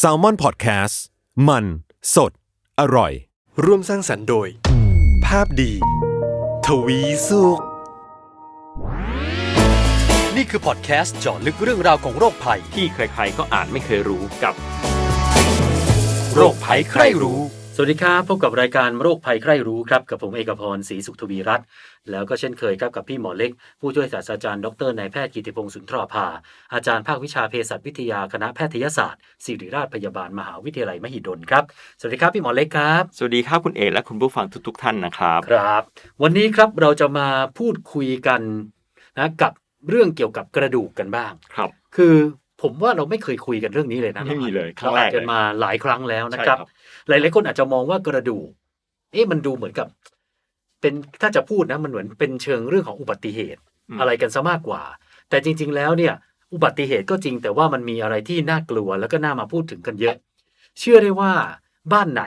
s a l ม o n PODCAST มัน สด อร่อย ร่วมสร้างสรรค์โดย ภาพดี ทวีสุข นี่คือพอดแคสต์เจาะลึกเรื่องราวของโรคภัย ที่ใครๆก็อ่านไม่เคยรู้กับ โรคภัยใครรู้ สวัสดีครับ พบกับรายการโรคภัยใครรู้ครับ กับผมเอกพรศรีสุขทวีรัตน์แล้วก็เช่นเคยครับกับพี่หมอเล็ก ผู้ช่วยศาสตราจารย์ดรนายแพทย์กิติพงศ์สุนทรภา อาจารย์ภาควิชาเภสัชวิทยาคณะแพทยศาสตร์ศิริราชพยาบาลมหาวิทยาลัยมหิดลครับ สวัสดีครับพี่หมอเล็กครับ สวัสดีครับคุณเอกและคุณผู้ฟังทุก ๆ ท่านนะครับครับ วันนี้ครับเราจะมาพูดคุยกันนะกับเรื่องเกี่ยวกับกระดูกกันบ้างครับ คือผมว่าเราไม่เคยคุยกันเรื่องนี้เลยนะไม่มีเลยครั้เรางแรอ่ากนเลกันยมาหลายครั้งแล้วนะครับใช่ครับ หลายๆคนอาจจะมองว่ากระดูกเอ๊ะมันดูเหมือนกับ เป็นถ้าจะพูดนะมันเหมือนเป็นเชิงเรื่องของอุบัติเหตุมอะไรกันซะมากกว่า แต่จริง ๆ แล้วเนี่ย อุบัติเหตุก็จริงแต่ว่ามันมีอะไรที่น่ากลัวแล้วก็น่ามาพูดถึงกันเยอะ เชื่อได้ว่าบ้านไหน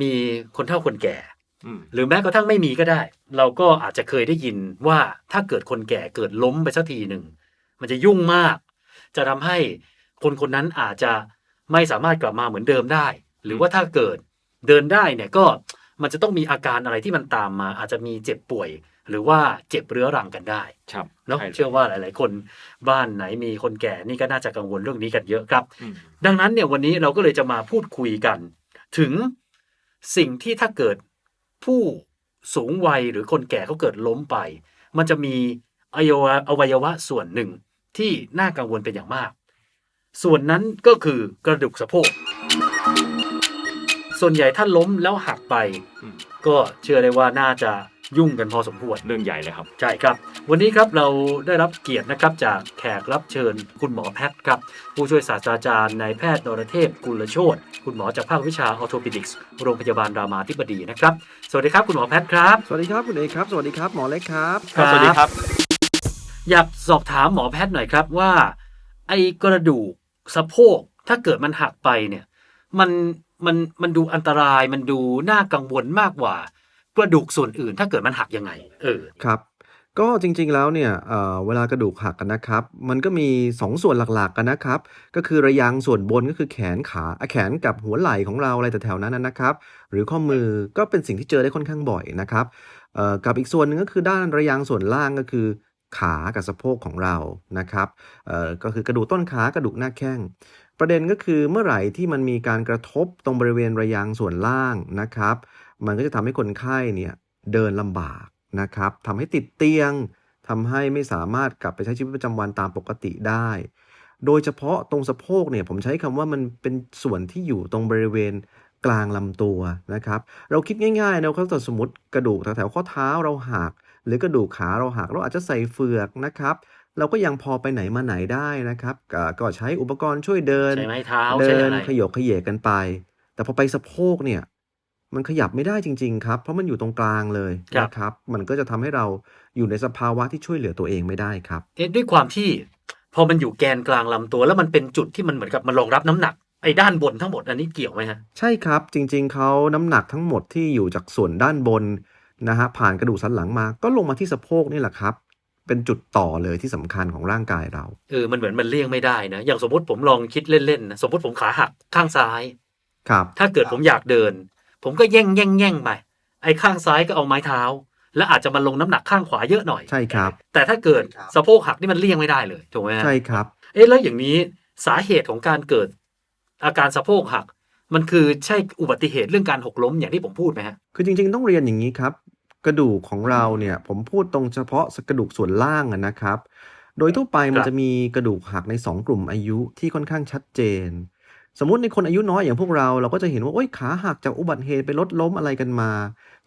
มีคนเฒ่าคนแก่อืมหรือแม้กระทั่งไม่มีก็ได้ เราก็อาจจะเคยได้ยินว่าถ้าเกิดคนแก่เกิดล้มไปสักทีหนึ่งมันจะยุ่งมาก จะทำให้คนคนนั้นอาจจะไม่สามารถกลับมาเหมือนเดิมได้ หรือว่าถ้าเกิดเดินได้เนี่ยก็มันจะต้องมีอาการอะไรที่มันตามมา อาจจะมีเจ็บป่วย หรือว่าเจ็บเรื้อรังกันได้ครับเนาะใช่ลยเชื่อว่าหลาย ๆ คนบ้านไหนมีคนแก่นี่ก็น่าจะกังวลเรื่องนี้กันเยอะครับอืมดังนั้นเนี่ยวันนี้เราก็เลยจะมาพูดคุยกัน ถึงสิ่งที่ถ้าเกิดผู้สูงวัยหรือคนแก่เขาเกิดล้มไป มันจะมีอวัยวะอวัยวะส่วนหนึ่งที่น่ากังวลเป็นอย่างมาก ส่วนนั้นก็คือกระดูกสะโพก ส่วนใหญ่ถ้าล้มแล้วหักไป อืม ก็เชื่อได้ว่าน่าจะยุ่งกันพอสมควร เรื่องใหญ่เลยครับ ใช่ครับ วันนี้ครับเราได้รับเกียรตินะครับจากแขกรับเชิญคุณหมอแพทย์ครับ ผู้ช่วยศาสตราจารย์นายแพทย์นรเทพกุลโชตคุณหมอจากภาควิชาออโทปิดิกส์โรงพยาบาลรามาธิบดีนะครับ สวัสดีครับคุณหมอแพทย์ครับ สวัสดีครับคุณเอกครับ สวัสดีครับหมอเล็กครับ ครับ สวัสดีครับ อยากสอบถามหมอแพทย์หน่อยครับว่า ไอ้กระดูกสะโพกถ้าเกิดมันหักไปเนี่ย มัน มันมันดูอันตรายมันดูน่ากังวลมากกว่ากระดูกส่วนอื่น ถ้าเกิดมันหักยังไง เออครับ ก็จริงๆแล้วเนี่ยเเวลากระดูกหักกันนะครับ มันก็มี 2 ส่วนหลักๆกันนะครับ ก็คือระยางส่วนบนก็คือแขนขาแขนกับหัวไหล่ของเราอะไรแต่แถวนั้นนะครับ หรือข้อมือก็เป็นสิ่งที่เจอได้ค่อนข้างบ่อยนะครับกับอีกส่วนหนึ่งก็คือด้านระยางส่วนล่างก็คือขากับสะโพกของเรานะครับก็คือกระดูกต้นขากระดูกหน้าแข้ง ประเด็นก็คือเมื่อไหร่ที่มันมีการกระทบตรงบริเวณระยางส่วนล่างนะครับ มันก็จะทำให้คนไข้เนี่ยเดินลำบากนะครับทำให้ติดเตียงทำให้ไม่สามารถกลับไปใช้ชีวิตประจำวันตามปกติได้ โดยเฉพาะตรงสะโพกเนี่ยผมใช้คำว่ามันเป็นส่วนที่อยู่ตรงบริเวณกลางลำตัวนะครับ เราคิดง่ายๆนะครับสมมติกระดูกแถวๆข้อเท้าเราหักหรือกระดูกขาเราหักเราอาจจะใส่เฟือกนะครับ เราก็ยังพอไปไหนมาไหนได้นะครับก็ก็ใช้อุปกรณ์ช่วยเดินใช้ไม้เท้าเดิใช้นอะไรขยกขยเยกกันไป แต่พอไปสะโพกเนี่ย มันขยับไม่ได้จริง ๆ ครับ เพราะมันอยู่ตรงกลางเลยครับนะครับ มันก็จะทำให้เราอยู่ในสภาวะที่ช่วยเหลือตัวเองไม่ได้ครับเอ๊ะด้วยความที่พอมันอยู่แกนกลางลำตัว แล้วมันเป็นจุดที่มันเหมือนกับมันรองรับน้ำหนักไอ้ด้านบนทั้งหมดอันนี้เกี่ยวไหมฮะใช่ครับ จริง ๆเขาน้ำหนักทั้งหมดที่อยู่จากส่วนด้านบนนะฮะผ่านกระดูกสันหลังมาก็ลงมาที่สะโพกนี่แหละครับ เป็นจุดต่อเลยที่สำคัญของร่างกายเราเออมันเหมือนมันเลี่ยงไม่ได้นะ อย่างสมมติผมลองคิดเล่นๆนะสมมติผมขาหักข้างซ้าย ครับ ถ้าเกิดผมอยากเดิน ผมก็แย่งแย่งแย่งไปไอ้ข้างซ้ายก็เอาไม้เท้า แล้วอาจจะมาลงน้ำหนักข้างขวาเยอะหน่อยใช่ครับ แต่ถ้าเกิดสะโพกหักนี่มันเลี่ยงไม่ได้เลยถูกไหมฮะใช่ครับ เอ๊ะแล้วอย่างนี้สาเหตุของการเกิด อาการสะโพกหัก มันคือใช่อุบัติเหตุเรื่องการหกล้มอย่างที่ผมพูดไหมฮะคือจริง ๆ ต้องเรียนอย่างนี้ครับ กระดูกของเราเนี่ยผมพูดตรงเฉพาะกระดูกส่วนล่างนะครับ โดยทั่วไปมันจะมีกระดูกหักใน 2 กลุ่มอายุที่ค่อนข้างชัดเจน สมมุติในคนอายุน้อยอย่างพวกเราเราก็จะเห็นว่าโอ๊ยขาหักจากอุบัติเหตุไปรถล้มอะไรกันมา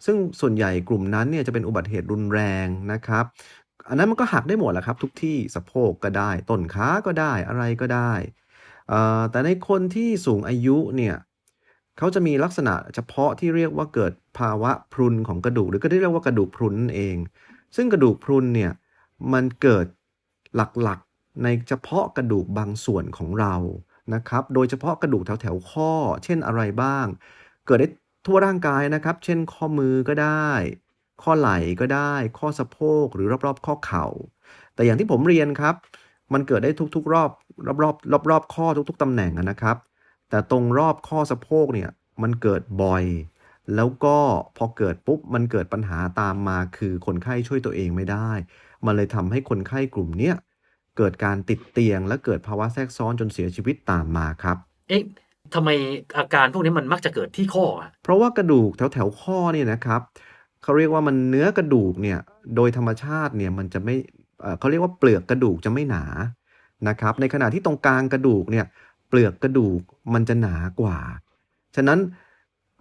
ซึ่งส่วนใหญ่กลุ่มนั้นเนี่ยจะเป็นอุบัติเหตุรุนแรงนะครับ อันนั้นมันก็หักได้หมดแหละครับ ทุกที่สะโพกก็ได้ต้นขาก็ได้อะไรก็ได้แต่ในคนที่สูงอายุเนี่ย เขาจะมีลักษณะเฉพาะที่เรียกว่าเกิดภาวะพรุนของกระดูก หรือก็ที่เรียกว่ากระดูกพรุนนั่นเอง ซึ่งกระดูกพรุนเนี่ยมันเกิดหลักๆในเฉพาะกระดูกบางส่วนของเรานะครับ โดยเฉพาะกระดูกแถวๆข้อ เช่นอะไรบ้าง เกิดได้ทั่วร่างกายนะครับ เช่นข้อมือก็ได้ ข้อไหล่ก็ได้ ข้อสะโพกหรือรอบๆ ข้อเข่า แต่อย่างที่ผมเรียนครับ มันเกิดได้ทุกๆ รอบรอบรอบรอบๆข้อทุก ๆตำแหน่งนะครับ แต่ตรงรอบข้อสะโพกเนี่ยมันเกิดบ่อย แล้วก็พอเกิดปุ๊บมันเกิดปัญหาตามมาคือคนไข้ช่วยตัวเองไม่ได้ มันเลยทำให้คนไข้กลุ่มเนี้ยเกิดการติดเตียง และเกิดภาวะแทรกซ้อนจนเสียชีวิตตามมาครับ เอ๊ะทำไมอาการพวกนี้มันมักจะเกิดที่ข้ออะเพราะว่ากระดูกแถวแถวๆข้อเนี่ยนะครับเขาเรียกว่ามันเนื้อกระดูกเนี่ยโดยธรรมชาติเนี่ยมันจะไม่เอ่อเขาเรียกว่าเปลือกกระดูกจะไม่หนานะครับ ในขณะที่ตรงกลางกระดูกเนี่ย เปลือกกระดูกมันจะหนากว่า ฉะนั้น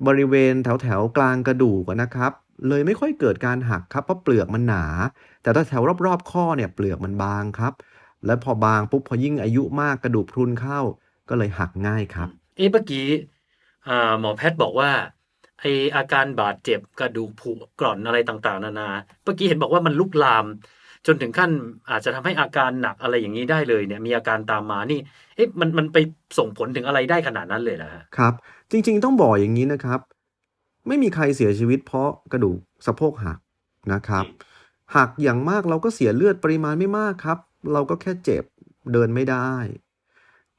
บริเวณแถวแถวๆกลางกระดูกนะครับ เลยไม่ค่อยเกิดการหักครับเพราะเปลือกมันหนา แต่ถ้าแถวรอบๆ ข้อเนี่ยเปลือกมันบางครับ และพอบางปุ๊บพอยิ่งอายุมากกระดูกพรุนเข้า ก็เลยหักง่ายครับ เอ๊ะเมื่อกี้หมอแพทย์บอกว่าไออาการบาดเจ็บกระดูกผุกร่อนอะไรต่างๆ นานา เมื่อกี้เห็นบอกว่ามันลุกลาม จนถึงขั้นอาจจะทำให้อาการหนักอะไรอย่างนี้ได้เลยเนี่ยมีอาการตามมานี่เอ๊ะมันมันไปส่งผลถึงอะไรได้ขนาดนั้นเลยเหรอฮะครับ จริง ๆ ต้องบอกอย่างนี้นะครับ ไม่มีใครเสียชีวิตเพราะกระดูกสะโพกหักนะครับหักอย่างมากเราก็เสียเลือดปริมาณไม่มากครับ เราก็แค่เจ็บเดินไม่ได้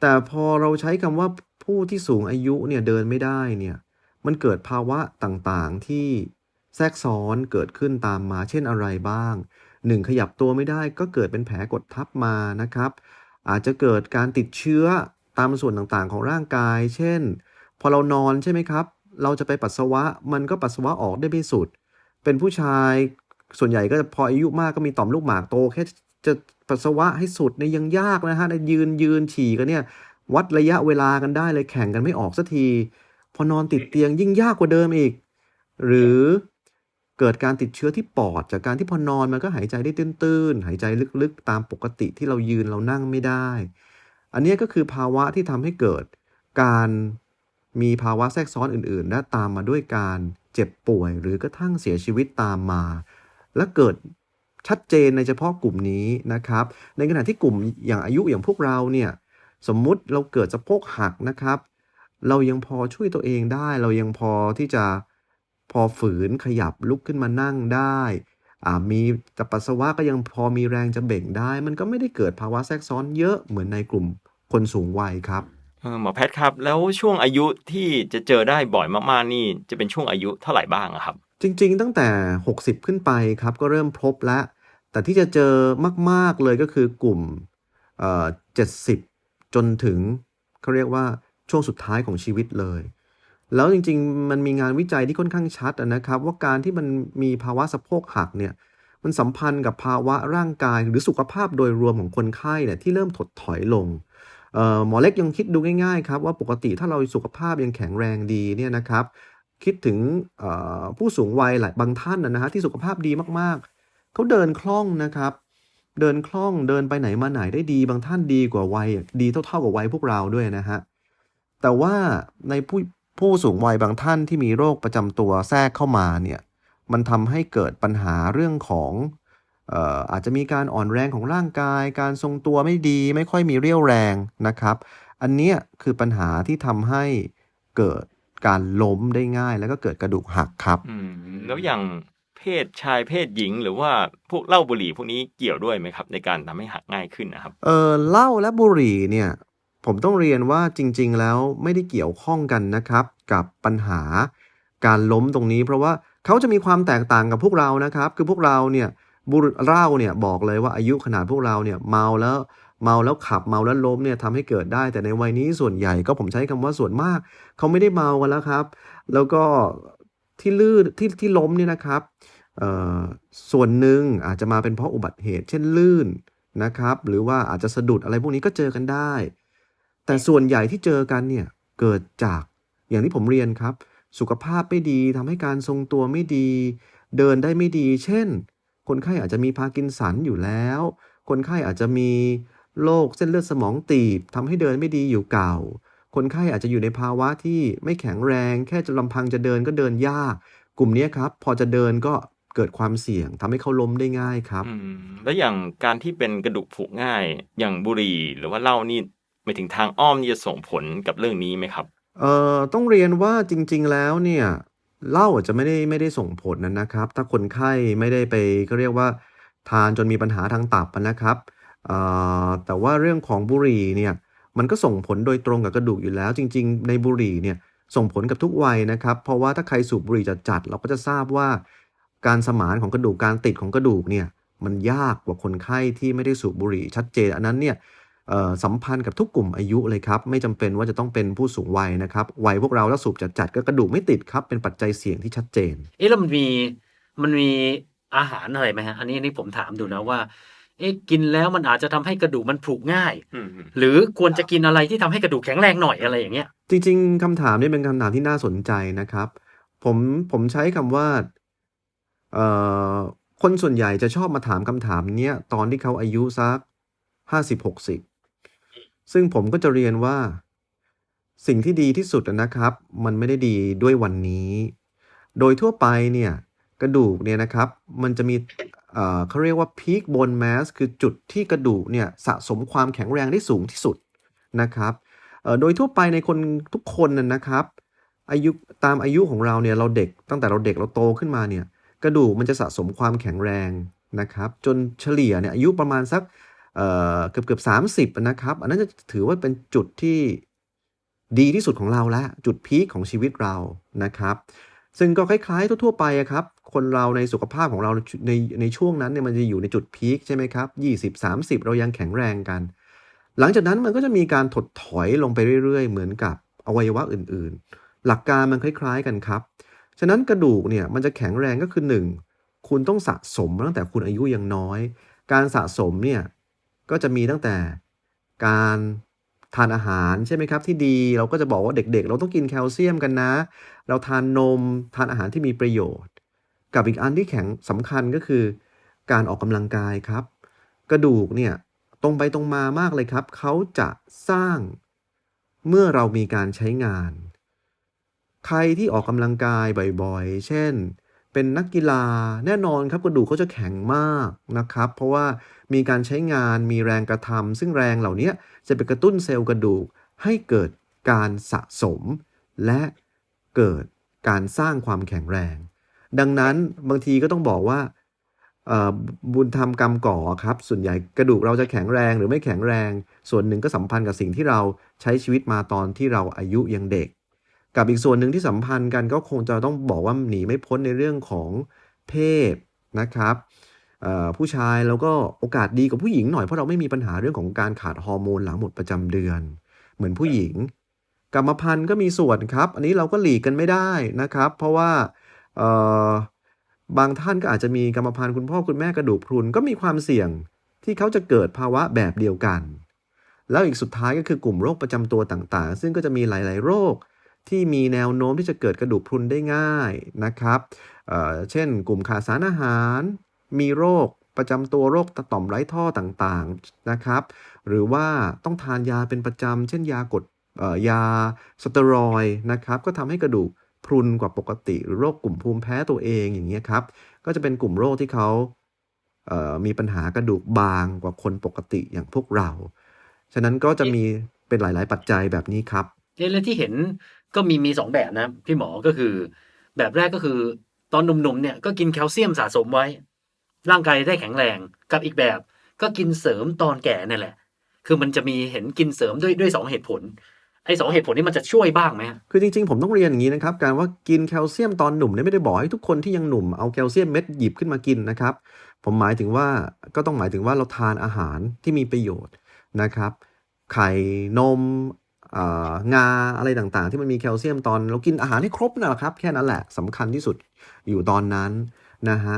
แต่พอเราใช้คำว่าผู้ที่สูงอายุเนี่ยเดินไม่ได้เนี่ยมันเกิดภาวะต่างๆที่แทรกซ้อนเกิดขึ้นตามมาเช่นอะไรบ้าง หนึ่งขยับตัวไม่ได้ก็เกิดเป็นแผลกดทับมานะครับ อาจจะเกิดการติดเชื้อตามส่วนต่างๆ ของร่างกาย เช่น พอเรานอนใช่ไหมครับ เราจะไปปัสสาวะมันก็ปัสสาวะออกได้ไม่สุด เป็นผู้ชายส่วนใหญ่ก็จะพออายุมากก็มีต่อมลูกหมากโตแค่จะปัสสาวะให้สุดเนี่ยยังยากนะฮะในยืนยืนฉี่กันเนี่ยวัดระยะเวลากันได้เลยแข่งกันไม่ออกสักที พอนอนติดเตียงยิ่งยากกว่าเดิมอีก หรือ เกิดการติดเชื้อที่ปอด จากการที่พอนอนมันก็หายใจได้ตื้นๆ หายใจลึกๆ ตามปกติที่เรายืนเรานั่งไม่ได้ อันนี้ก็คือภาวะที่ทำให้เกิดการมีภาวะแทรกซ้อนอื่นๆ และตามมาด้วยการเจ็บป่วย หรือกระทั่งเสียชีวิตตามมา และเกิดชัดเจนในเฉพาะกลุ่มนี้นะครับ ในขณะที่กลุ่มอย่างอายุอย่างพวกเราเนี่ยสมมุติเราเกิดสะโพกหักนะครับ เรายังพอช่วยตัวเองได้ เรายังพอที่จะ พอฝืนขยับลุกขึ้นมานั่งได้อ่ามีแต่ปัสสาวะก็ยังพอมีแรงจะเบ่งได้ มันก็ไม่ได้เกิดภาวะแทรกซ้อนเยอะเหมือนในกลุ่มคนสูงวัยครับเออหมอแพทย์ครับ แล้วช่วงอายุที่จะเจอได้บ่อยมากๆนี่ จะเป็นช่วงอายุเท่าไหร่บ้างอะครับ จริง ๆ ตั้งแต่ 60 ขึ้นไปครับ ก็เริ่มพบแล้ว แต่ที่จะเจอมาก ๆเลยก็คือกลุ่มเอ่อ70จนถึงเขาเรียกว่าช่วงสุดท้ายของชีวิตเลย แล้วจริงๆ มันมีงานวิจัยที่ค่อนข้างชัดนะครับ ว่าการที่มันมีภาวะสะโพกหักเนี่ยมันสัมพันธ์กับภาวะร่างกายหรือสุขภาพโดยรวมของคนไข้เนี่ยที่เริ่มถดถอยลงหมอเล็กยังคิดดูง่ายๆครับว่าปกติถ้าเราสุขภาพยังแข็งแรงดีเนี่ยนะครับ คิดถึงผู้สูงวัยหลายบางท่านนะฮะที่สุขภาพดีมากๆเขาเดินคล่องนะครับ เดินคล่องเดินไปไหนมาไหนได้ดี บางท่านดีกว่าวัยดีเท่าๆกับวัยพวกเราด้วยนะฮะแต่ว่าในผู้ ผู้สูงวัยบางท่านที่มีโรคประจำตัวแทรกเข้ามาเนี่ยมันทำให้เกิดปัญหาเรื่องของเอ่ออาจจะมีการอ่อนแรงของร่างกาย การทรงตัวไม่ดีไม่ค่อยมีเรี่ยวแรงนะครับ อันเนี้ยคือปัญหาที่ทำให้เกิดการล้มได้ง่าย แล้วก็เกิดกระดูกหักครับอืมแล้วอย่างเพศชายเพศหญิง หรือว่าพวกเหล้าบุหรี่พวกนี้เกี่ยวด้วยไหมครับ ในการทำให้หักง่ายขึ้นนะครับ เออเหล้าและบุหรี่เนี่ย ผมต้องเรียนว่าจริง ๆ แล้วไม่ได้เกี่ยวข้องกันนะครับ กับปัญหาการล้มตรงนี้ เพราะว่าเขาจะมีความแตกต่างกับพวกเรานะครับ คือพวกเราเนี่ยบุรี่เล้าเนี่ยบอกเลยว่าอายุขนาดพวกเราเนี่ยเมาแล้วเมาแล้วขับเมาแล้วล้มเนี่ยทำให้เกิดได้ แต่ในวัยนี้ส่วนใหญ่ก็ผมใช้คำว่าส่วนมาก เขาไม่ได้เมากันแล้วครับ แล้วก็ที่ลื่นที่ที่ล้มเนี่ยนะครับส่วนหนึ่งอาจจะมาเป็นเพราะอุบัติเหตุ เช่นลื่นนะครับ หรือว่าอาจจะสะดุดอะไรพวกนี้ก็เจอกันได้ แต่ส่วนใหญ่ที่เจอกันเนี่ยเกิดจากอย่างที่ผมเรียนครับ สุขภาพไม่ดีทำให้การทรงตัวไม่ดี เดินได้ไม่ดี เช่น คนไข้อาจจะมีพาร์กินสันอยู่แล้ว คนไข้อาจจะมีโรคเส้นเลือดสมองตีบทำให้เดินไม่ดีอยู่เก่า คนไข้อาจจะอยู่ในภาวะที่ไม่แข็งแรง แค่จะลำพังจะเดินก็เดินยาก กลุ่มนี้ครับพอจะเดินก็เกิดความเสี่ยงทำให้เขาล้มได้ง่ายครับแล้วอย่างการที่เป็นกระดูกผุง่าย อย่างบุหรี่หรือว่าเหล้านี่ หมายถึงทางอ้อมนี่จะส่งผลกับเรื่องนี้ไหมครับ เอ่อต้องเรียนว่าจริง ๆ แล้วเนี่ยเหล้าอาจจะไม่ได้ไม่ได้ส่งผลนะนนะครับ ถ้าคนไข้ไม่ได้ไปก็เรียกว่าทานจนมีปัญหาทางตับนะครับอ่าแต่ว่าเรื่องของบุหรี่เนี่ยมันก็ส่งผลโดยตรงกับกระดูกอยู่แล้ว จริง ๆ ในบุหรี่เนี่ยส่งผลกับทุกวัยนะครับ เพราะว่าถ้าใครสูบบุหรี่จัดๆเราก็จะทราบว่า การสมานของกระดูกการติดของกระดูกเนี่ยมันยากกว่าคนไข้ที่ไม่ได้สูบบุหรี่ชัดเจนอันนั้นเนี่ย สัมพันธ์กับทุกกลุ่มอายุเลยครับไม่จำเป็นว่าจะต้องเป็นผู้สูงวัยนะครับวัยพวกเราถ้าสูบจัดๆก็กระดูกไม่ติดครับเป็นปัจจัยเสี่ยงที่ชัดเจน เอ๊ะแล้วมันมีมันมีอาหารอะไรไหมฮะอันนี้อันนี้ผมถามดูนะว่าเอ๊ะกินแล้วมันอาจจะทำให้กระดูกมันผุง่ายอืมอืมหรือควรจะกินอะไรที่ทำให้กระดูกแข็งแรงหน่อยอะไรอย่างเงี้ยจริง ๆคำถามนี้เป็นคำถามที่น่าสนใจนะครับ ผมผมใช้คำว่าเอ่อคนส่วนใหญ่จะชอบมาถามคำถามเนี้ยตอนที่เขาอายุสักห้าสิบหกสิบ ซึ่งผมก็จะเรียนว่า สิ่งที่ดีที่สุดนะครับ มันไม่ได้ดีด้วยวันนี้ โดยทั่วไปเนี่ยกระดูกเนี่ยนะครับ มันจะมีเขาเรียกว่า peak bone mass คือจุดที่กระดูกเนี่ยสะสมความแข็งแรงได้สูงที่สุดนะครับโดยทั่วไปในคนทุกคนน่ะนะครับ อายุตามอายุของเราเนี่ยเราเด็กตั้งแต่เราเด็กเราโตขึ้นมาเนี่ยกระดูกมันจะสะสมความแข็งแรงนะครับ จนเฉลี่ยเนี่ยอายุประมาณสัก เกือบเกือบสามสิบนะครับ อันนั้นจะถือว่าเป็นจุดที่ดีที่สุดของเราแล้วจุดพีคของชีวิตเรานะครับ ซึ่งก็คล้ายๆ ทั่ว ๆ ไปครับ คนเราในสุขภาพของเราในในช่วงนั้นเนี่ยมันจะอยู่ในจุดพีคใช่ไหมครับ 20 30 เรายังแข็งแรงกัน หลังจากนั้นมันก็จะมีการถดถอยลงไปเรื่อย ๆ เหมือนกับอวัยวะอื่นๆ หลักการมันคล้าย ๆ กันครับ ฉะนั้นกระดูกเนี่ยมันจะแข็งแรงก็คือ 1 คุณต้องสะสมตั้งแต่คุณอายุยังน้อย การสะสมเนี่ย ก็จะมีตั้งแต่การทานอาหารใช่ไหมครับที่ดีเราก็จะบอกว่าเด็กๆเราต้องกินแคลเซียมกันนะ เราทานนมทานอาหารที่มีประโยชน์ กับอีกอันที่แข็งสำคัญก็คือ การออกกำลังกายครับ กระดูกเนี่ยตรงไปตรงมามากเลยครับ เขาจะสร้างเมื่อเรามีการใช้งาน ใครที่ออกกำลังกายบ่อยๆ เช่น เป็นนักกีฬาแน่นอนครับกระดูกเขาจะแข็งมากนะครับ เพราะว่า มีการใช้งานมีแรงกระทำซึ่งแรงเหล่านี้จะไปกระตุ้นเซลล์กระดูกให้เกิดการสะสม และเกิดการสร้างความแข็งแรง ดังนั้นบางทีก็ต้องบอกว่าบุญทำกรรมก่อครับ ส่วนใหญ่กระดูกเราจะแข็งแรงหรือไม่แข็งแรง ส่วนหนึ่งก็สัมพันธ์กับสิ่งที่เราใช้ชีวิตมาตอนที่เราอายุยังเด็ก กับอีกส่วนหนึ่งที่สัมพันธ์กันก็คงจะต้องบอกว่าหนีไม่พ้นในเรื่องของเพศนะครับ ผู้ชายแล้วก็โอกาสดีกว่าผู้หญิงหน่อยเพราะเราไม่มีปัญหาเรื่องของการขาดฮอร์โมนหลังหมดประจำเดือน เหมือนผู้หญิง กรรมพันธุ์ก็มีส่วนครับ อันนี้เราก็หลีกกันไม่ได้นะครับ เพราะว่าบางท่านก็อาจจะมีกรรมพันธุ์คุณพ่อคุณแม่กระดูกพรุนก็มีความเสี่ยงที่เขาจะเกิดภาวะแบบเดียวกัน แล้วอีกสุดท้ายก็คือกลุ่มโรคประจำตัวต่างๆ ซึ่งก็จะมีหลาย ๆ โรคที่มีแนวโน้มที่จะเกิดกระดูกพรุนได้ง่ายนะครับเเช่น กลุ่มขาดสารอาหาร มีโรคประจำตัวโรคต่อมไร้ท่อต่างๆนะครับ หรือว่าต้องทานยาเป็นประจำ เช่นยากดเอ่อยาสเตียรอยด์นะครับ ก็ทำให้กระดูกพรุนกว่าปกติ หรือโรคกลุ่มภูมิแพ้ตัวเองอย่างเงี้ยครับ ก็จะเป็นกลุ่มโรคที่เขาเอ่อมีปัญหากระดูกบางกว่าคนปกติอย่างพวกเรา ฉะนั้นก็จะมีเป็นหลาย ๆ ปัจจัยแบบนี้ครับเอ๊ะแล้วที่เห็นก็มีมีสองแบบนะพี่หมอก็คือ แบบแรกก็คือ ตอนหนุ่มๆเนี่ยก็กินแคลเซียมสะสมไว้ ร่างกายได้แข็งแรงกับอีกแบบ ก็กินเสริมตอนแก่นั่แหละ คือมันจะมีเห็นกินเสริมด้วยด้วยสองเหตุผลไอ้สองเหตุผลนี้มันจะช่วยบ้างไหมคือจริงๆ ผมต้องเรียนอย่างนี้นะครับ การว่ากินแคลเซียมตอนหนุ่มเนี่ยไม่ได้บอกให้ทุกคนที่ยังหนุ่มเอาแคลเซียมเม็ดหยิบขึ้นมากินนะครับ ผมหมายถึงว่าก็ต้องหมายถึงว่าเราทานอาหารที่มีประโยชน์นะครับ ไข่นมงาอะไรต่างๆ ที่มันมีแคลเซียมตอนเรากินอาหารให้ครบนะครับ แค่นั้นแหละสำคัญที่สุดอยู่ตอนนั้นนะฮะ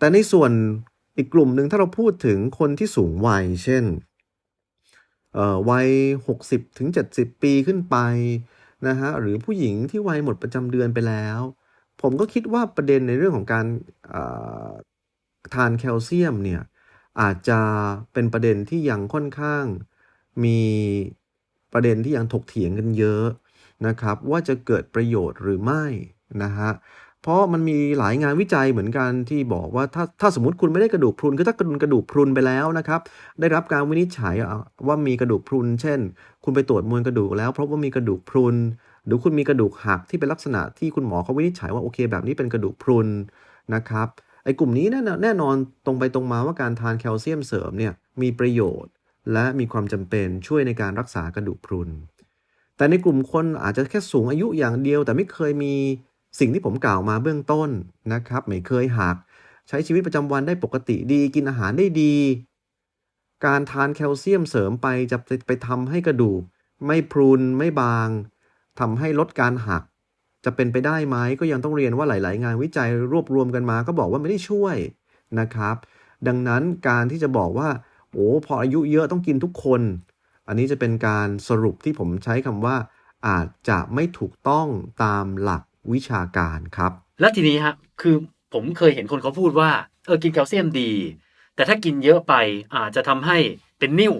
แต่ในส่วนอีกกลุ่มหนึ่งถ้าเราพูดถึงคนที่สูงวัย เช่นเอ่อวัย 60ถึง70 ปีขึ้นไปนะฮะหรือผู้หญิงที่วัยหมดประจำเดือนไปแล้ว ผมก็คิดว่าประเด็นในเรื่องของการทานแคลเซียมเนี่ยอาจจะเป็นประเด็นที่ยังค่อนข้างมีประเด็นที่ยังถกเถียงกันเยอะนะครับ ว่าจะเกิดประโยชน์หรือไม่นะฮะ เพราะมันมีหลายงานวิจัยเหมือนกันที่บอกว่าถ้าถ้าสมมติคุณไม่ได้กระดูกพรุนคือถ้ากระดูกกระดูกพรุนไปแล้วนะครับ ได้รับการวินิจฉัยว่ามีกระดูกพรุน เช่น คุณไปตรวจมวลกระดูกแล้วพบว่ามีกระดูกพรุน หรือคุณมีกระดูกหักที่เป็นลักษณะที่คุณหมอเขาวินิจฉัยว่าโอเค แบบนี้เป็นกระดูกพรุนนะครับไอ้กลุ่มนี้แน่นอนแน่นอนตรงไปตรงมาว่าการทานแคลเซียมเสริมเนี่ยมีประโยชน์ และมีความจำเป็นช่วยในการรักษากระดูกพรุน แต่ในกลุ่มคนอาจจะแค่สูงอายุอย่างเดียว แต่ไม่เคยมี สิ่งที่ผมกล่าวมาเบื้องต้นนะครับไม่เคยหัก ใช้ชีวิตประจำวันได้ปกติดีกินอาหารได้ดี การทานแคลเซียมเสริมไปจะไปทำให้กระดูก ไม่พรุนไม่บางทำให้ลดการหัก จะเป็นไปได้ไหมก็ยังต้องเรียนว่าหลาย ๆ งานวิจัยรวบรวมกันมา ก็บอกว่าไม่ได้ช่วยนะครับ ดังนั้นการที่จะบอกว่าโอ้พออายุเยอะต้องกินทุกคน อันนี้จะเป็นการสรุปที่ผมใช้คำว่า อาจจะไม่ถูกต้องตามหลัก วิชาการครับ แล้วทีนี้ฮะคือผมเคยเห็นคนเขาพูดว่าเออกินแคลเซียมดี แต่ถ้ากินเยอะไปอาจจะทำให้เป็นนิ่ว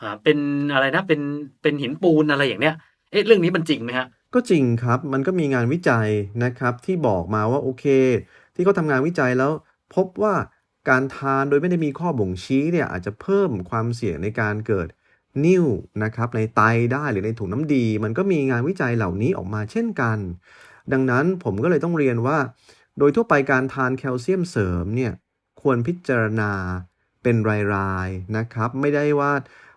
อ่าเป็นอะไรนะเป็นเป็นหินปูนอะไรอย่างเนี้ยเอ๊ะเรื่องนี้มันจริงไหมฮะก็จริงครับมันก็มีงานวิจัยนะครับที่บอกมาว่าโอเค ที่เขาทำงานวิจัยแล้ว พบว่าการทานโดยไม่ได้มีข้อบ่งชี้เนี่ยอาจจะเพิ่มความเสี่ยงในการเกิดนิ่วนะครับในไตได้หรือในถุงน้ำดี มันก็มีงานวิจัยเหล่านี้ออกมาเช่นกัน ดังนั้นผมก็เลยต้องเรียนว่า โดยทั่วไปการทานแคลเซียมเสริมเนี่ยควรพิจารณาเป็นรายๆนะครับ ไม่ได้ว่า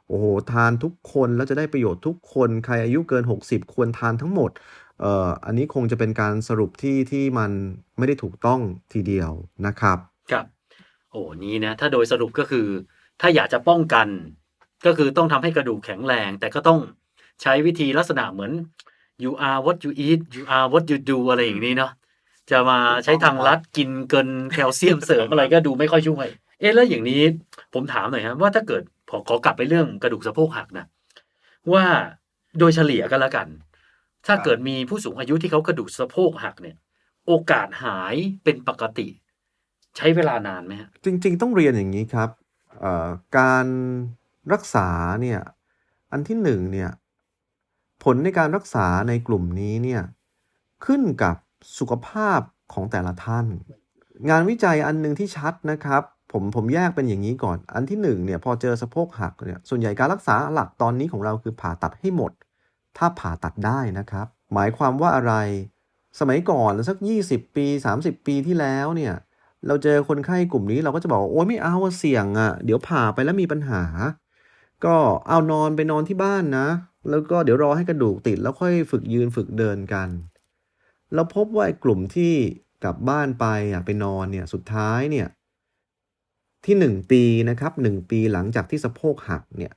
โอ้โหทานทุกคนแล้วจะได้ประโยชน์ทุกคนใครอายุเกิน 60 ควรทานทั้งหมดเอ่ออันนี้คงจะเป็นการสรุปที่ที่มันไม่ได้ถูกต้องทีเดียวนะครับครับโอ้นี้นะถ้าโดยสรุปก็คือ ถ้าอยากจะป้องกัน ก็คือต้องทำให้กระดูกแข็งแรง แต่ก็ต้องใช้วิธีลักษณะเหมือน you are what you eat you are what you do อะไรอย่างนี้เนาะจะมาใช้ทางลัดกินเกินแคลเซียมเสริมอะไรก็ดูไม่ค่อยช่วย เอ๊ะแล้วอย่างนี้ผมถามหน่อยครับว่าถ้าเกิดขอขอกลับไปเรื่องกระดูกสะโพกหักนะว่าโดยเฉลี่ยกันแล้วกัน ถ้าเกิดมีผู้สูงอายุที่เขากระดูกสะโพกหักเนี่ย โอกาสหายเป็นปกติ ใช้เวลานานไหมจริง ๆ ต้องเรียนอย่างนี้ครับการรักษาเนี่ยอันที่หนึ่งเนี่ย ผลในการรักษาในกลุ่มนี้เนี่ยขึ้นกับสุขภาพของแต่ละท่าน งานวิจัยอันหนึ่งที่ชัดนะครับ ผมผมแยกเป็นอย่างนี้ก่อน อันที่หนึ่งเนี่ยพอเจอสะโพกหักเนี่ยส่วนใหญ่การรักษาหลักตอนนี้ของเราคือผ่าตัดให้หมด ถ้าผ่าตัดได้นะครับ หมายความว่าอะไร สมัยก่อนสัก 20 ปี 30 ปีที่แล้วเนี่ยเราเจอคนไข้กลุ่มนี้เราก็จะบอกโอ๊ยไม่เอาเสี่ยงอะ เดี๋ยวผ่าไปแล้วมีปัญหา ก็เอานอนไปนอนที่บ้านนะ แล้วก็เดี๋ยวรอให้กระดูกติดแล้วค่อยฝึกยืนฝึกเดินกัน เราพบว่าไอ้กลุ่มที่กลับบ้านไปอยากไปนอนเนี่ยสุดท้ายเนี่ยที่หนึ่งปีนะครับหนึ่งปีหลังจากที่สะโพกหักเนี่ย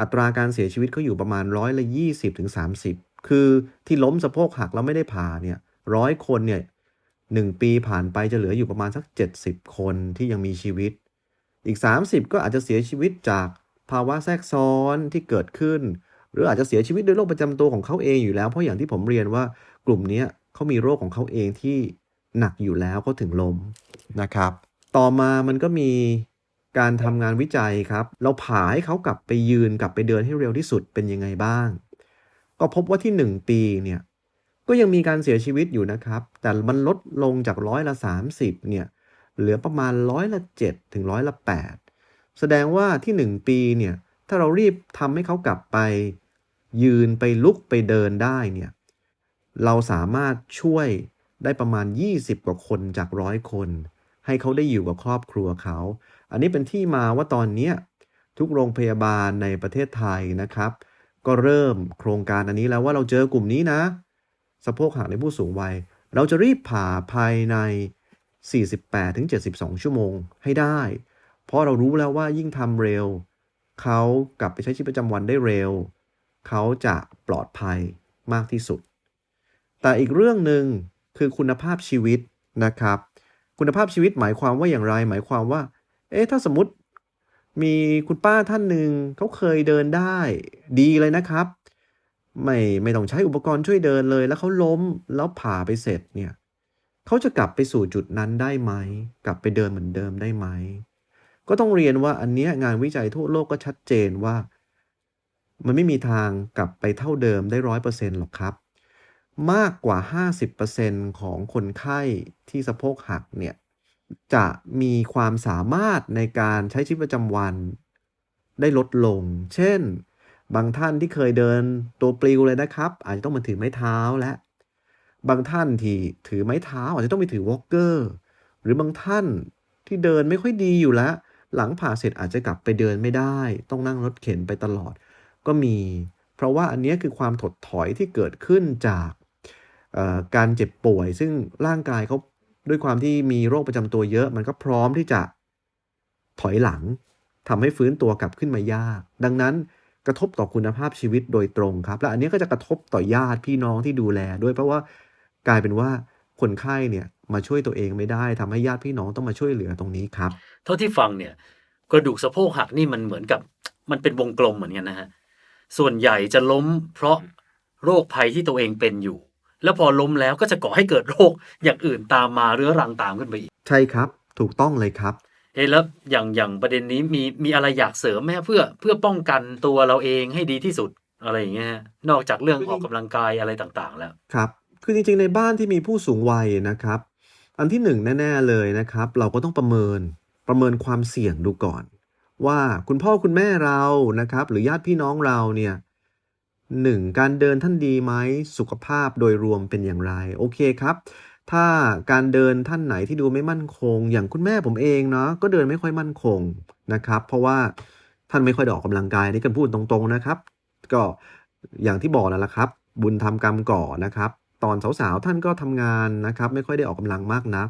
อัตราการเสียชีวิตเขาอยู่ประมาณร้อยละยี่สิบถึงสามสิบคือที่ล้มสะโพกหักแล้วไม่ได้ผ่าเนี่ยร้อยคนเนี่ยหนึ่งปีผ่านไปจะเหลืออยู่ประมาณสักเจ็ดสิบคนที่ยังมีชีวิต อีก 30 ก็อาจจะเสียชีวิตจาก ภาวะแทรกซ้อนที่เกิดขึ้น หรืออาจจะเสียชีวิตด้วยโรคประจำตัวของเขาเองอยู่แล้ว เพราะอย่างที่ผมเรียนว่ากลุ่มนี้เขามีโรคของเขาเองที่หนักอยู่แล้วเขาถึงลมนะครับ ต่อมามันก็มีการทำงานวิจัยครับ เราผ่าให้เขากลับไปยืนกลับไปเดินให้เร็วที่สุดเป็นยังไงบ้าง ก็พบว่าที่ 1 ปีเนี่ยก็ยังมีการเสียชีวิตอยู่นะครับ แต่มันลดลงจากร้อยละ 30เนี่ยเหลือประมาณร้อยละ7ถึงร้อยละ8 แสดงว่าที่ 1 ปีเนี่ยถ้าเรารีบทำให้เขากลับไป ยืนไปลุกไปเดินได้เนี่ยเราสามารถช่วยได้ประมาณ 20 กว่าคนจากร้อยคน ให้เขาได้อยู่กับครอบครัวเขา อันนี้เป็นที่มาว่าตอนนี้ทุกโรงพยาบาลในประเทศไทยนะครับ ก็เริ่มโครงการอันนี้แล้วว่าเราเจอกลุ่มนี้นะสะโพกหักในผู้สูงวัย เราจะรีบผ่าภายใน 48ถึง72 ชั่วโมงให้ได้ เพราะเรารู้แล้วว่ายิ่งทำเร็ว เขากลับไปใช้ชีวิตประจำวันได้เร็ว เขาจะปลอดภัยมากที่สุด แต่อีกเรื่องหนึ่งคือคุณภาพชีวิตนะครับ คุณภาพชีวิตหมายความว่าอย่างไร หมายความว่า เอ๊ะถ้าสมมติมีคุณป้าท่านหนึ่งเขาเคยเดินได้ดีเลยนะครับ ไม่ไม่ต้องใช้อุปกรณ์ช่วยเดินเลย แล้วเขาล้มแล้วผ่าไปเสร็จเนี่ยเขาจะกลับไปสู่จุดนั้นได้ไหม กลับไปเดินเหมือนเดิมได้ไหม ก็ต้องเรียนว่าอันนี้งานวิจัยทั่วโลกก็ชัดเจนว่า มันไม่มีทางกลับไปเท่าเดิมได้ร้อยเปอร์เซ็นต์หรอกครับ มากกว่า 50%ของคนไข้ที่สะโพกหักเนี่ยจะมีความสามารถในการใช้ชีวิตประจำวัน ได้ลดลง เช่น บางท่านที่เคยเดินตัวปลิวเลยนะครับ อาจจะต้องมาถือไม้เท้าและ บางท่านที่ถือไม้เท้าอาจจะต้องไปถือวอล์กเกอร์ หรือบางท่านที่เดินไม่ค่อยดีอยู่แล้ว หลังผ่าเสร็จอาจจะกลับไปเดินไม่ได้ ต้องนั่งรถเข็นไปตลอด ก็มี เพราะว่าอันนี้คือความถดถอยที่เกิดขึ้นจากการเจ็บป่วย ซึ่งร่างกายเขาด้วยความที่มีโรคประจำตัวเยอะ มันก็พร้อมที่จะถอยหลังทำให้ฟื้นตัวกลับขึ้นมายาก ดังนั้นกระทบต่อคุณภาพชีวิตโดยตรงครับ และอันนี้ก็จะกระทบต่อญาติพี่น้องที่ดูแลด้วยเพราะว่ากลายเป็นว่า คนไข้เนี่ยมาช่วยตัวเองไม่ได้ทำให้ญาติพี่น้องต้องมาช่วยเหลือตรงนี้ครับ เท่าที่ฟังเนี่ยกระดูกสะโพกหักนี่มันเหมือนกับมันเป็นวงกลมเหมือนกันนะฮะส่วนใหญ่จะล้มเพราะโรคภัยที่ตัวเองเป็นอยู่ แล้วพอล้มแล้วก็จะก่อให้เกิดโรคอย่างอื่นตามมาเรื้อรังตามขึ้นไปอีก ใช่ครับ ถูกต้องเลยครับเอะแล้วอย่างอย่างประเด็นนี้มีมีอะไรอยากเสริมไหมฮะเพื่อเพื่อป้องกันตัวเราเองให้ดีที่สุดอะไรอย่างเงี้ยฮะนอกจากเรื่องออกกำลังกายอะไรต่างๆ แล้วครับ คือจริงๆในบ้านที่มีผู้สูงวัยนะครับ อันที่หนึ่งแน่ ๆเลยนะครับ เราก็ต้องประเมินประเมินความเสี่ยงดูก่อน ว่าคุณพ่อคุณแม่เรานะครับ หรือญาติพี่น้องเราเนี่ยหนึ่งการเดินท่านดีไหมสุขภาพโดยรวมเป็นอย่างไร โอเคครับ ถ้าการเดินท่านไหนที่ดูไม่มั่นคง อย่างคุณแม่ผมเองเนาะก็เดินไม่ค่อยมั่นคงนะครับ เพราะว่าท่านไม่ค่อยออกกำลังกายนี่กันพูดตรงๆนะครับ ก็อย่างที่บอกนั่นแหละครับ บุญทำกรรมก่อนะครับ ตอนสาวๆท่านก็ทำงานนะครับ ไม่ค่อยได้ออกกำลังมากนัก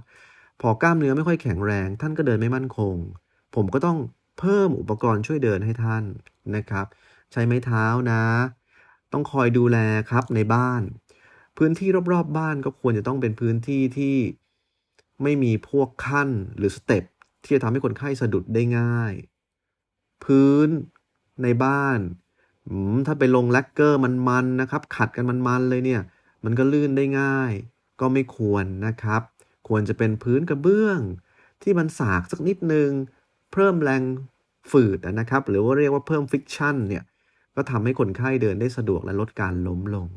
พอกล้ามเนื้อไม่ค่อยแข็งแรง ท่านก็เดินไม่มั่นคง ผมก็ต้องเพิ่มอุปกรณ์ช่วยเดินให้ท่านนะครับ ใช้ไม้เท้านะ ต้องคอยดูแลครับในบ้าน พื้นที่รอบๆบ้านก็ควรจะต้องเป็นพื้นที่ที่ไม่มีพวกขั้นหรือสเต็ปที่จะทำให้คนไข้สะดุดได้ง่าย พื้นในบ้านถ้าไปลงแลกเกอร์มันๆนะครับ ขัดกันมันๆเลยเนี่ย มันก็ลื่นได้ง่าย ก็ไม่ควรนะครับ ควรจะเป็นพื้นกระเบื้อง ที่มันสากสักนิดนึง เพิ่มแรงฝืดนะครับ หรือว่าเรียกว่าเพิ่มฟิกชันเนี่ยก็ทำให้คนไข้เดินได้สะดวกและลดการล้มลง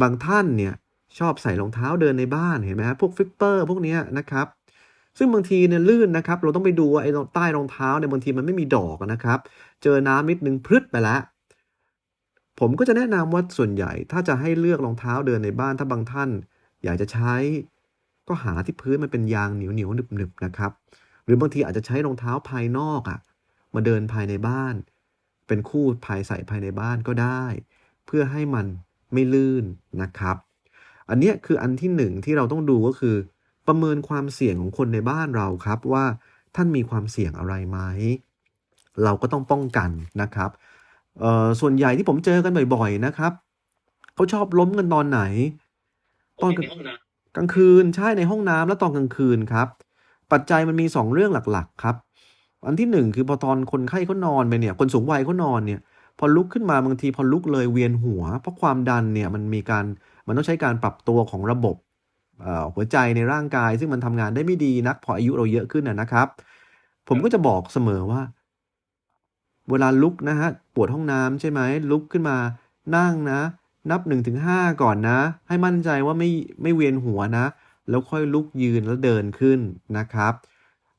บางท่านเนี่ยชอบใส่รองเท้าเดินในบ้านเห็นไหมฮะพวกฟิปเปอร์พวกเนี้ยนะครับ ซึ่งบางทีเนี่ยลื่นนะครับ เราต้องไปดูว่าไอ้ใต้รองเท้าเนี่ยบางทีมันไม่มีดอกนะครับ เจอน้ำนิดนึงพรึดไปแล้ว ผมก็จะแนะนำว่าส่วนใหญ่ถ้าจะให้เลือกรองเท้าเดินในบ้านถ้าบางท่าน อยากจะใช้ ก็หาที่พื้นมันเป็นยางเหนียวเหนียวหนึบๆนะครับ หรือบางทีอาจจะใช้รองเท้าภายนอกอะมาเดินภายในบ้าน เป็นคู่ภายใส่ภายในบ้านก็ได้ เพื่อให้มันไม่ลื่นนะครับ อันนี้คืออันที่หนึ่งที่เราต้องดูก็คือ ประเมินความเสี่ยงของคนในบ้านเราครับว่าท่านมีความเสี่ยงอะไรไหมเราก็ต้องป้องกันนะครับ เอ่อส่วนใหญ่ที่ผมเจอกันบ่อยๆนะครับเขาชอบล้มกันตอนไหน ตอนกลางกลางคืนใช่ในห้องน้ำและตอนกลางคืนครับ ปัจจัยมันมีสองเรื่องหลักๆครับ อันที่หนึ่งคือพอตอนคนไข้เขานอนไปเนี่ยคนสูงวัยเขานอนเนี่ยพอลุกขึ้นมาบางทีพอลุกเลยเวียนหัว เพราะความดันเนี่ยมันมีการมันต้องใช้การปรับตัวของระบบหัวใจในร่างกาย ซึ่งมันทำงานได้ไม่ดีนักพออายุเราเยอะขึ้นนะครับ ผมก็จะบอกเสมอว่า เวลาลุกนะฮะปวดห้องน้ำใช่ไหมลุกขึ้นมานั่งนะ นับหนึ่งถึงห้าก่อนนะ ให้มั่นใจว่าไม่ไม่เวียนหัวนะ แล้วค่อยลุกยืนแล้วเดินขึ้นนะครับ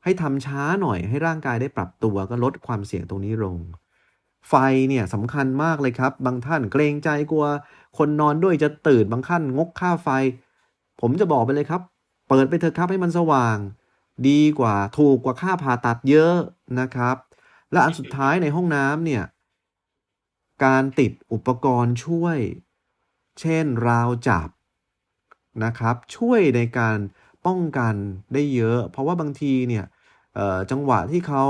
ให้ทำช้าหน่อยให้ร่างกายได้ปรับตัวก็ลดความเสี่ยงตรงนี้ลง ไฟเนี่ยสำคัญมากเลยครับ บางท่านเกรงใจกลัว คนนอนด้วยจะตื่นบางท่านงกค่าไฟ ผมจะบอกไปเลยครับ เปิดไปเถอะครับให้มันสว่าง ดีกว่าถูกกว่าค่าผ่าตัดเยอะนะครับ และอันสุดท้ายในห้องน้ำเนี่ย การติดอุปกรณ์ช่วย เช่นราวจับนะครับ ช่วยในการป้องกันได้เยอะ เพราะว่าบางทีเนี่ยจังหวะที่เขา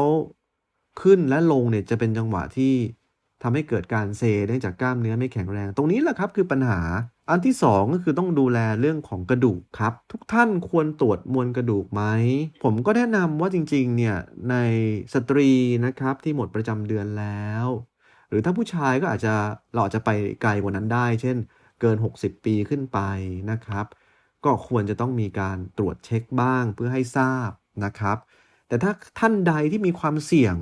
ขึ้นและลงเนี่ยจะเป็นจังหวะที่ ทำให้เกิดการเซเนื่องจากกล้ามเนื้อไม่แข็งแรง ตรงนี้แหละครับคือปัญหา อันที่สองก็คือต้องดูแลเรื่องของกระดูกครับ ทุกท่านควรตรวจมวลกระดูกไหม ผมก็แนะนำว่าจริงๆ เนี่ยในสตรีนะครับที่หมดประจำเดือนแล้ว หรือถ้าผู้ชายก็อาจจะเราอาจจะไปไกลกว่านั้นได้ เช่น เกิน 60 ปีขึ้นไปนะครับ ก็ควรจะต้องมีการตรวจเช็คบ้างเพื่อให้ทราบนะครับ แต่ถ้าท่านใดที่มีความเสี่ยง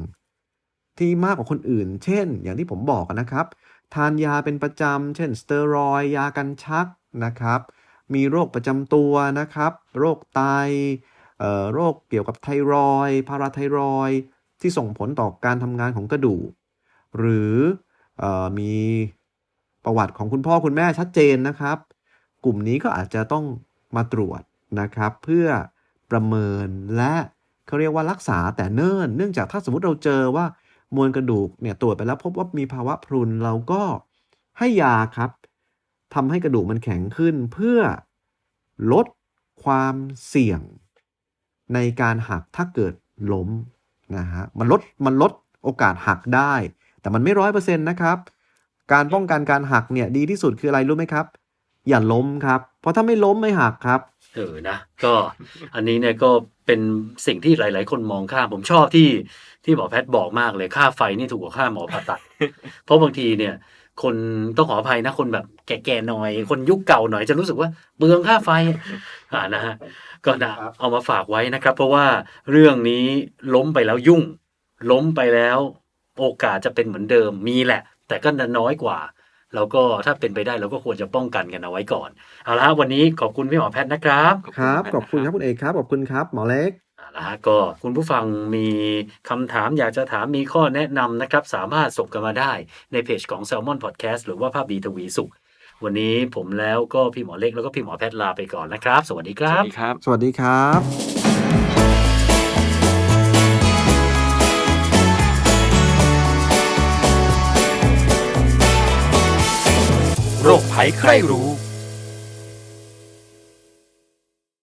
ที่มากกว่าคนอื่น เช่น อย่างที่ผมบอกนะครับ ทานยาเป็นประจำ เช่นสเตียรอยยากันชักนะครับ มีโรคประจำตัวนะครับ โรคไตโรคเกี่ยวกับไทรอยพาราไทรอยที่ส่งผลต่อการทำงานของกระดูก หรือออมีประวัติของคุณพ่อคุณแม่ชัดเจนนะครับ กลุ่มนี้ก็อาจจะต้องมาตรวจนะครับ เพื่อประเมินและเขาเรียกว่ารักษาแต่เนิ่น เนื่องจากถ้าสมมติเราเจอว่า มวลกระดูกเนี่ยตรวจไปแล้วพบว่ามีภาวะพรุนเราก็ให้ยาครับทำให้กระดูกมันแข็งขึ้นเพื่อลดความเสี่ยง ในการหักถ้าเกิดล้มนะฮะมันลดมันลดโอกาสหักได้ แต่มันไม่ร้อยเปอร์เซ็นต์นะครับ การป้องกันการหักเนี่ยดีที่สุดคืออะไรรู้ไหมครับ อย่าล้มครับ เพราะถ้าไม่ล้มไม่หักครับเออนะก็อันนี้เนี่ยก็เป็นสิ่งที่หลาย ๆ คนมองข้ามผมชอบที่ ที่หมอแพทย์บอกมากเลยค่าไฟนี่ถูกกว่าค่าหมอผ่าตัด เพราะบางทีเนี่ย คนต้องขออภัยนะคนแบบแก่ๆหน่อย คนยุคเก่าหน่อยจะรู้สึกว่าเปลืองค่าไฟอ่านะฮะก็นะเอามาฝากไว้นะครับ เพราะว่าเรื่องนี้ล้มไปแล้วยุ่ง ล้มไปแล้ว โอกาสจะเป็นเหมือนเดิมมีแหละ แต่ก็น้อยกว่าแล้วก็ถ้าเป็นไปได้เราก็ควรจะป้องกันกันเอาไว้ก่อน เอาละฮะวันนี้ขอบคุณพี่หมอแพทย์นะครับ ครับมากขอบคุณครับคุณเอกครับ ขอบคุณครับ หมอเล็ก เอาละฮะก็คุณผู้ฟังมีคำถามอยากจะถามมีข้อแนะนำนะครับสามารถส่งกันมาได้ในเพจของ Salmon Podcast หรือว่าภาพดีทวีสุข วันนี้ผมแล้วก็พี่หมอเล็กแล้วก็พี่หมอแพทย์ลาไปก่อนนะครับ สวัสดีคสรัวับสดีครับ สวัสดีครับโรคภัยใครรู้